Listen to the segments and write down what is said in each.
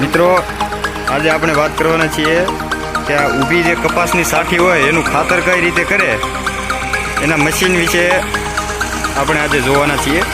મિત્રો, આજે આપણે વાત કરવાના છીએ કે આ ઊભી જે કપાસની સાઠી હોય એનું ખાતર કઈ રીતે કરે? એના મશીન વિશે આપણે આજે જોવાના છીએ.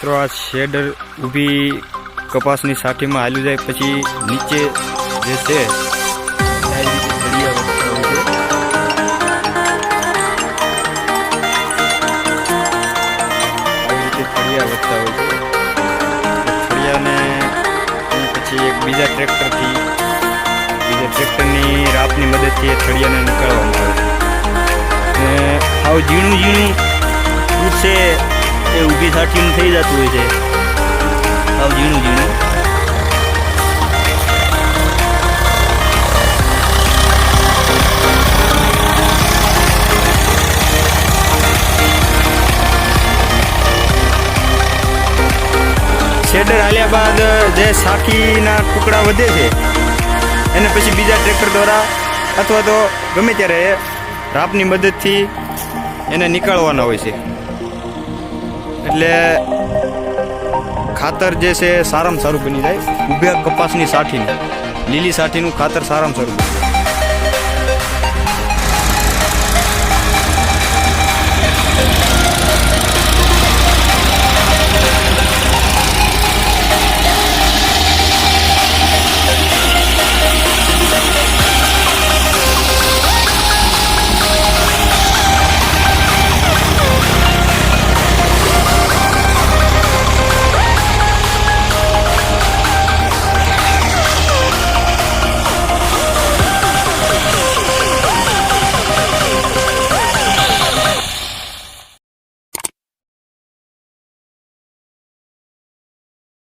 મિત્રો, આ શેડર ઊભી કપાસની સાઠીમાં હાલ્યું જાય, પછી નીચે જે છે આ રીતે સળિયા વધતા હોય છે. આવી રીતે સળિયા વધતા હોય છે એ સળિયાને અને પછી એક બીજા ટ્રેક્ટરથી, બીજા ટ્રેક્ટરની રાપની મદદથી એ સળિયાને નીકાળવામાં આવે છે ને આવ ઝીણું ઝીણું દૂધ છે એ ઊભી સાઠીનું થઈ જતું હોય છે. આવ ઝીણું ઝીણું. શેડર હાલ્યા બાદ જે સાખીના ટુકડા વધે છે, એને પછી બીજા ટ્રેક્ટર દ્વારા અથવા તો ગમે ત્યારે રાપની મદદથી એને નીકાળવાના હોય છે. એટલે ખાતર જે છે સારામાં સારું બની જાય. ઉભ્યા કપાસની સાઠીનું, લીલી સાઠીનું ખાતર સારામાં સારું બની જાય.